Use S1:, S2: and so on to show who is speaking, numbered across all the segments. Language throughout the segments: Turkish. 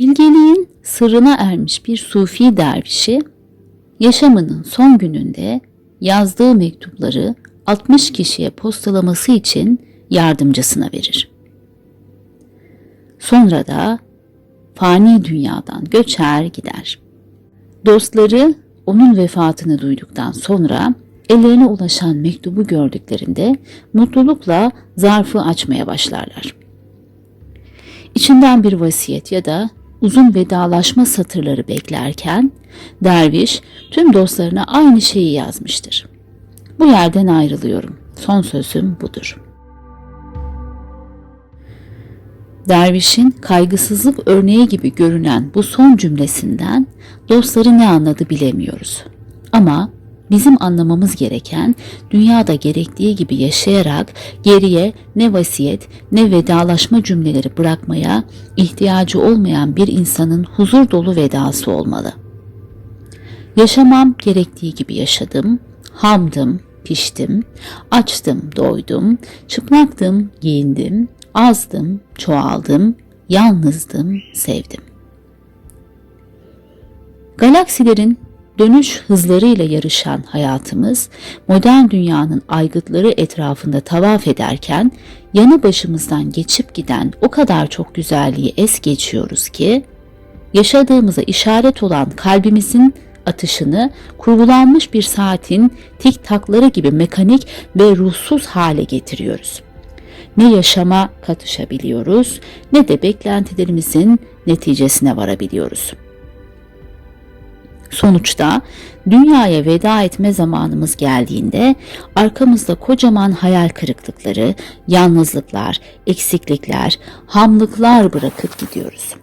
S1: Bilgeliğin sırrına ermiş bir sufi dervişi yaşamının son gününde yazdığı mektupları 60 kişiye postalaması için yardımcısına verir. Sonra da fani dünyadan göçer gider. Dostları onun vefatını duyduktan sonra ellerine ulaşan mektubu gördüklerinde mutlulukla zarfı açmaya başlarlar. İçinden bir vasiyet ya da uzun vedalaşma satırları beklerken derviş tüm dostlarına aynı şeyi yazmıştır. Bu yerden ayrılıyorum. Son sözüm budur. Dervişin kaygısızlık örneği gibi görünen bu son cümlesinden dostları ne anladı bilemiyoruz. Ama bizim anlamamız gereken dünyada gerektiği gibi yaşayarak geriye ne vasiyet ne vedalaşma cümleleri bırakmaya ihtiyacı olmayan bir insanın huzur dolu vedası olmalı. Yaşamam gerektiği gibi yaşadım, hamdım, piştim, açtım, doydum, çıplaktım, giyindim, azdım, çoğaldım, yalnızdım, sevdim. Galaksilerin dönüş hızlarıyla yarışan hayatımız modern dünyanın aygıtları etrafında tavaf ederken yanı başımızdan geçip giden o kadar çok güzelliği es geçiyoruz ki yaşadığımıza işaret olan kalbimizin atışını kurgulanmış bir saatin tik takları gibi mekanik ve ruhsuz hale getiriyoruz. Ne yaşama katışabiliyoruz ne de beklentilerimizin neticesine varabiliyoruz.'' Sonuçta dünyaya veda etme zamanımız geldiğinde arkamızda kocaman hayal kırıklıkları, yalnızlıklar, eksiklikler, hamlıklar bırakıp gidiyoruz.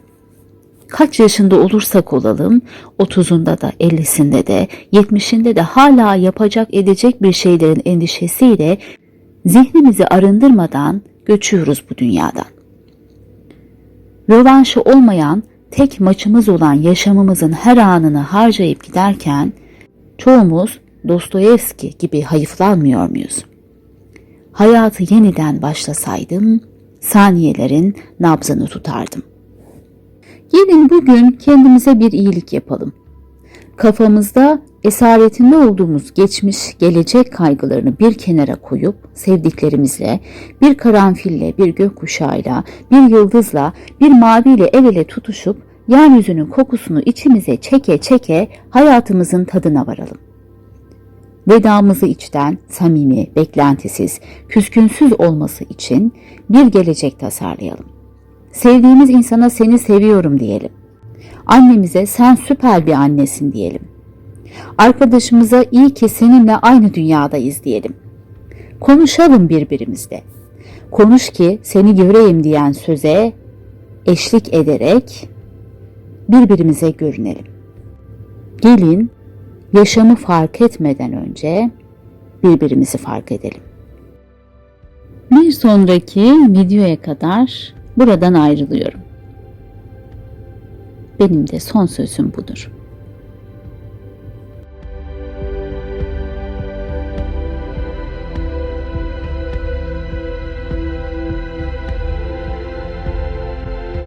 S1: Kaç yaşında olursak olalım, 30'unda da, 50'sinde de, 70'inde de hala yapacak edecek bir şeylerin endişesiyle zihnimizi arındırmadan göçüyoruz bu dünyadan. Rövanşı olmayan tek maçımız olan yaşamımızın her anını harcayıp giderken çoğumuz Dostoyevski gibi hayıflanmıyor muyuz? Hayatı yeniden başlasaydım saniyelerin nabzını tutardım. Gelin bugün kendimize bir iyilik yapalım. Kafamızda esaretinde olduğumuz geçmiş, gelecek kaygılarını bir kenara koyup sevdiklerimizle, bir karanfille, bir gökkuşağıyla, bir yıldızla, bir maviyle el ele tutuşup yeryüzünün kokusunu içimize çeke çeke hayatımızın tadına varalım. Vedamızı içten, samimi, beklentisiz, küskünsüz olması için bir gelecek tasarlayalım. Sevdiğimiz insana seni seviyorum diyelim. Annemize sen süper bir annesin diyelim. Arkadaşımıza iyi ki seninle aynı dünyadayız diyelim. Konuşalım birbirimizle. Konuş ki seni göreyim diyen söze eşlik ederek birbirimize görünelim. Gelin yaşamı fark etmeden önce birbirimizi fark edelim. Bir sonraki videoya kadar buradan ayrılıyorum. Benim de son sözüm budur.